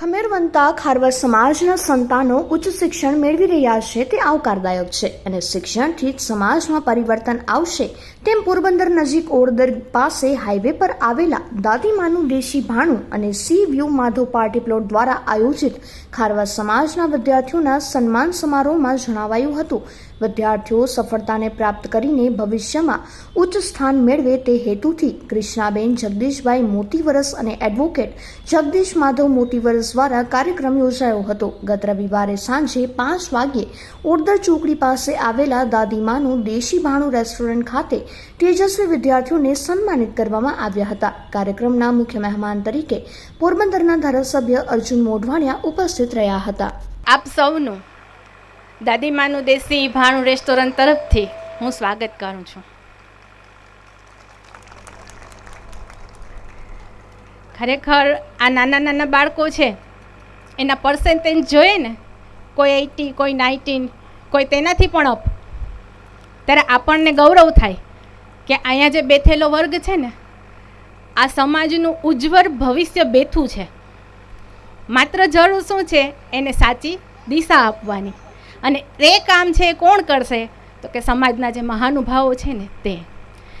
ખમેરવંતા ખારવા સમાજના સંતાનો ઉચ્ચ શિક્ષણ મેળવી રહ્યા છે તે આવકારદાયક છે. અને શિક્ષણથી જ સમાજમાં પરિવર્તન આવશે તેમ પોરબંદર નજીક ઓરદર પાસે હાઈવે પર આવેલા દાદીમાનું દેશી ભાણું અને sea view Madhav party plot દ્વારા આયોજિત ખારવા સમાજના વિદ્યાર્થીઓના સન્માન સમારોહમાં જણાવાયું હતું. વિદ્યાર્થીઓ સફળતાને પ્રાપ્ત કરીને ભવિષ્યમાં ઉચ્ચ સ્થાન મેળવે તે હેતુથી કૃષ્ણાબેન જગદીશભાઈ મોતીવરસ અને એડવોકેટ જગદીશ માધવ મોતીવરસ દ્વારા કાર્યક્રમ યોજાયો હતો. ગત રવિવારે સાંજે પાંચ વાગ્યે ઓડદર ચોકડી પાસે આવેલા દાદીમાનું દેશી ભાણું રેસ્ટોરન્ટ ખાતે તેજસ્વી વિદ્યાર્થીઓને સન્માનિત કરવામાં આવ્યા હતા. કાર્યક્રમના મુખ્ય મહેમાન તરીકે પોરબંદરના ધારાસભ્ય અર્જુન મોઢવાણિયા ઉપસ્થિત રહ્યા હતા. આપ સૌનું દાદીમાનું દેશી ભાણું રેસ્ટોરન્ટ તરફથી હું સ્વાગત કરું છું. ખરેખર આ નાના નાના બાળકો છે, એના પર્સન્ટેજ જોઈએ ને, કોઈ એટી, કોઈ નાઇન્ટીન, કોઈ તેનાથી પણ અપ ત્યારે આપણને ગૌરવ થાય કે અહીંયા જે બેઠેલો વર્ગ છે ને, આ સમાજનું ઉજ્જવળ ભવિષ્ય બેઠું છે. માત્ર જરૂર શું છે, એને સાચી દિશા આપવાની. અને એ કામ છે એ કોણ કરશે? તો કે સમાજના જે મહાનુભાવો છે ને, તે.